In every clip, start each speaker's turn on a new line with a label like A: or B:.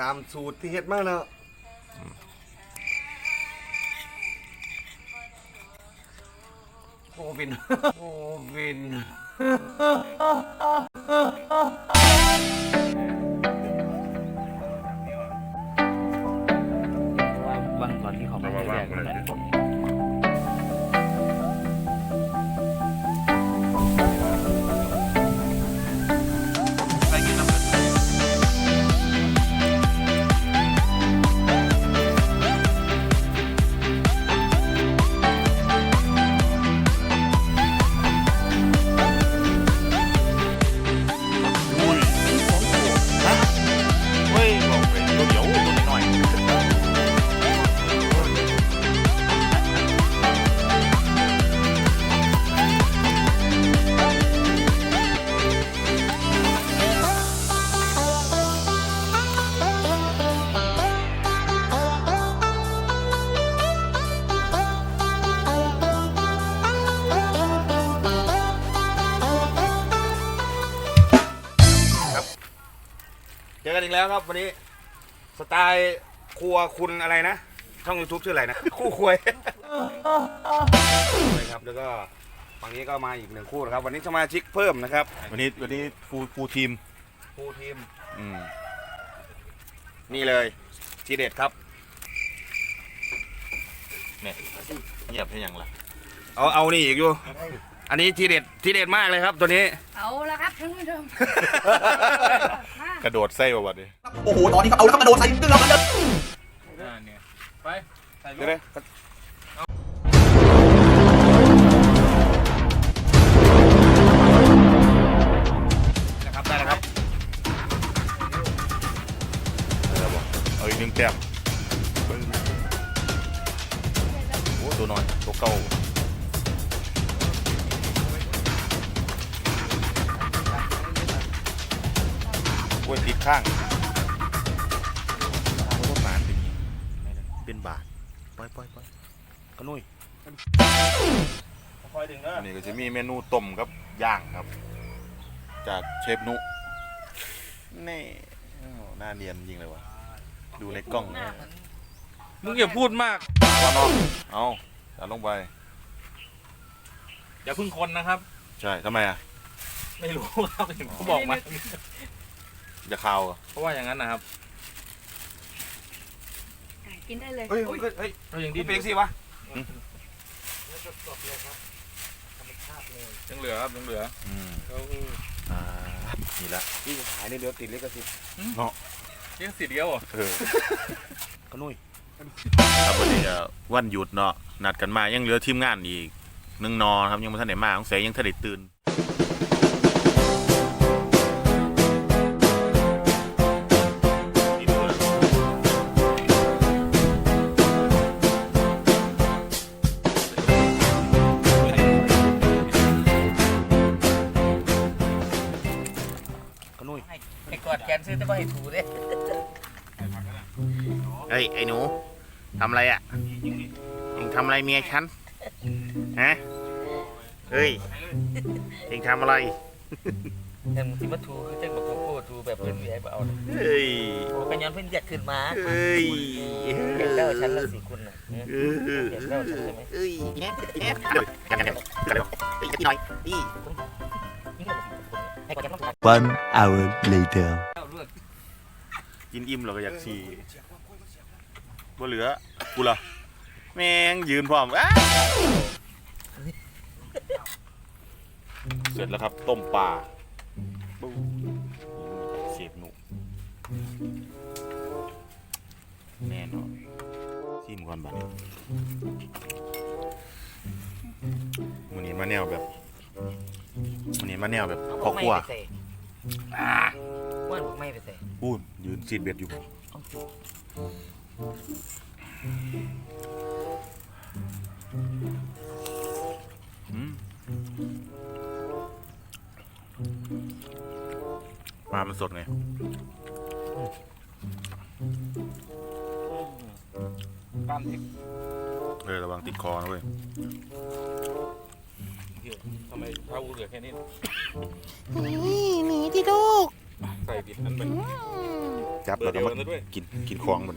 A: ตามสูตรที่เฮ็ดมาเนาะโควินโควิน
B: กันอีก
A: แล้วครับวันนี้ สไตล์ครัวคุณอะไรนะ ช่อง YouTube ชื่ออะไรนะ คู่ควยควยครับแล้วก็ฝั่งนี้ก็มาอีกหนึ่งคู่นะครับ วันนี้สมาชิกเพิ่มนะครับ
C: วันนี้วันนี้ฟูฟูทีม
A: คู่ทีม
C: อืม
A: นี่เลยทีเด็ดครับ
C: เนี่ยเงียบให้ยังล่ะ
A: เอาเอานี่อีกอยู่ อันนี้ทีเด็ดทีเด็ดมากเลยครับตัวนี้
D: เอาละครับท่านผู้ชมมา ก
C: ระโดดไส้ประวัติดิ
E: โอ้โห ตอนนี้เขาเอาแล้วครับมาโดนใส่ตึ้งแล้วมันจะ
B: ไปใส่
A: เดี๋ยวเลยนะครับได้แล้วครับ
C: เออบอกเอาอีกหนึ่งแต้มโอ้ตัวน้อยตัวเก่า โอ้ยติดข้างโอ้หมานเป็นอย่างนี้เป็นบาทปล่อยปล่อยปล่อยกระนุย
A: คอยดึงเนอะ
C: อันนี้ก็จะมีเมนูต้มกับย่างครับ จากเชฟนุนี่อ้าวหน้าเนียนจริงเลยวะดูในกล้องนะ
B: มึงอย่าพูดมาก
C: ว่าน้องเอาเอาลงไป
B: อย่าพึ่งคนนะครับ
C: ใช่ทำไมอะ
B: ไม่รู้ครับเห็นเขาบอกมา
C: จะข่าวเหรอ
B: เพราะว่าอย่างนั้นนะครับ
D: กินได้เลย
A: เฮ้ยเฮ้ยเฮ้ย
B: เราอย่าง
A: ดี
B: ดี
A: เพลงสิวะ
B: ยังเหลือครับยังเหลือ
C: อืม
B: เขา
C: อ่านี่ละ
A: พี่จะขายในเดี๋ยวติดลิขสิทธิ์
B: เรียกสิเดียวเหรอ
C: เออก็นุ้ยครับวันนี้ก็วันหยุดเนาะนัดกันมายังเหลือทีมงานอีกหนึ่งนอครับยังไม่ทันได้มาของแสยังทันได้ตื่น
B: ซื้อแต่ว่าให้ถูเด้
C: เฮ้ยไอ้หนูทำอะไรอะเองทำอะไรเมียฉันฮะเฮ้ยเองทำอะไร
B: แต่มึงที่มาถูคือแจ้งบอกโกโก้ถูแบบเพื่อนวีไอ้บ่เอา
C: เฮ้ย
B: โอ้กันย้อนเพื่อนอยากขึ้นมา
C: เฮ้ย
B: อยากเล่าฉันละสิคุณน่ะ
C: เออ
B: อยากเล่าฉันใช่ไหม
C: เอ้ยแง่แง่กระโดดกระโดดกระโดดอีกหน่อยอี
B: ยิ่งกว่าให้กอดแกนต้อง
F: One hour later.
C: กินอิ่มเราก็อยากฉี่บ่เหลือกูเหรอแม่งยืนพร้อมอ้าเสร็จแล้วครับ ต้มปลาปูเสียบหนุแน่นอนชิมก่อนบัดนี้วันนี้มาแนวแบบวันนี้มาแนวแบบครอบครัว
B: ว่าบอกไม่ไปใส่
C: พูดยืนซีดเบ็ดอยู่อืมปลามันสดไง
B: ปั้มที่
C: เออระวังติดคอนะเว้ย
B: ทำไมเท้าเหลือแค่นี้ ดนั้นเป็น
C: จับแล้วก็มากินกินของมัน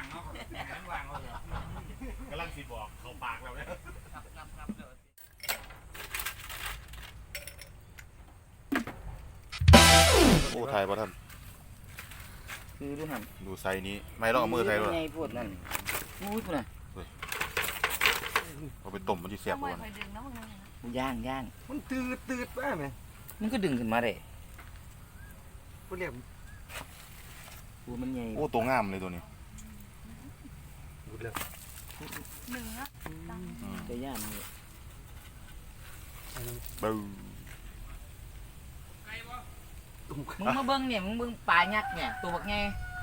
C: า
A: งเนาะไม่ว่างเขาเลย
C: กำลังสิบอกเขาปากแล้วเนี่ย
B: ครับครับครับเดี๋ยว
C: โอ้ไทยป่ะท่าน
B: คือดูหัน
C: ดูไซส์นี้ ไม่ต้องเอามือไทยด้วย
B: ไงพูดนั่นอุ้ยพูดน่ะ
C: เอาไปต้มมันจะเสียบ
D: ทำไม
C: ก่อน
D: คอยดึงนะมึงนะ
B: ย่างย่าง
A: มันตืดตืดป้าไหม
B: มันก็ดึงขึ้นมาเลย
A: ก็เรียก
B: พูมันใหญ่
C: โอ้ตัวงามเลยตัวนี้
D: หนึ่งนะ
B: จะย่างนี่
C: บู
B: มึงมาเบิ้งเนี่ยมึงเบิ้งปลายักษ์เนี่ยตัวบักไง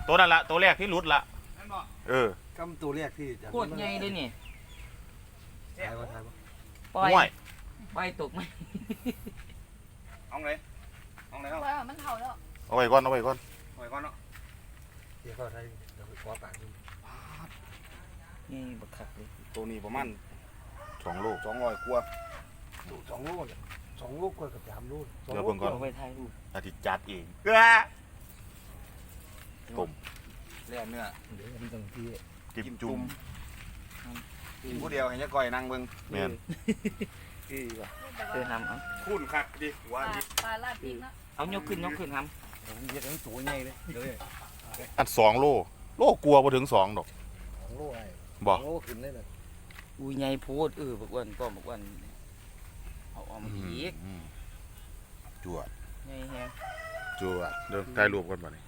C: ตัวนั่นละตัวแรกที่รุดละ
A: นั่นบอก
C: เออ
G: กำตัวแรกที่จะ
B: โคตรใหญ่เลยเนี่ย
G: ถ่ายว่าถ่ายว่า
B: ปล่อย
C: ห่วย
B: ปล่อยตกไหม
A: เอาไงเอาไงเอา
D: ว่ามันเท่าแล้ว
C: เอาไว้ก่อนเอาไว้ก่อน
A: ไว้ก่อนเนาะ
G: เดี๋ยวเขาถ่ายเดี๋ยวไปขอปากดู
B: นี่บักคักเลย
A: ตัวนี้ประมาณ
C: สองโล
A: สองร้อยกว่า
G: สองโลเนี่ยสองโลกว่ากับสามโลสอง
C: เดี๋ยว
G: โล
C: เบิ่งก่อน
B: เอาไปถ่ายรูป
C: อาทิตย์จัดเอง
A: เกลือ
C: ต้ม
A: เลือดเนื้อ
G: เดี๋ยวมันต้องที่
C: จิ้ม
A: กิน
C: จุ่
A: จุ่
C: ม
A: มกินผู้เดียวเห็นจะก่อยนั่งเบิ่ง
C: แม่น
B: คือว่ะเออทำเอา
A: คุ้นคักดิ
D: ป
A: ว่า
D: ลา
A: ดิ
D: ปลาลาดพริกนะ
B: เอายกขึ้นยกขึ้นท
G: ผมเรียกทั้งตัวใหญ่เลยเดี๋ยวเลย
C: อันสองโลโลกลัวพอถึงสองดอก
G: สองโลไอ้
C: บ่
G: สองโลขึ้นเลยนะำ
B: อุ้ยใหญ่โพดเออบักอ้วันก็บักอ้วันเอาเออกมาอีก
C: อืมจวด
B: ใหญ่แฮง
C: จวดเดี๋ยวถ่ายรูปกันบ่นี่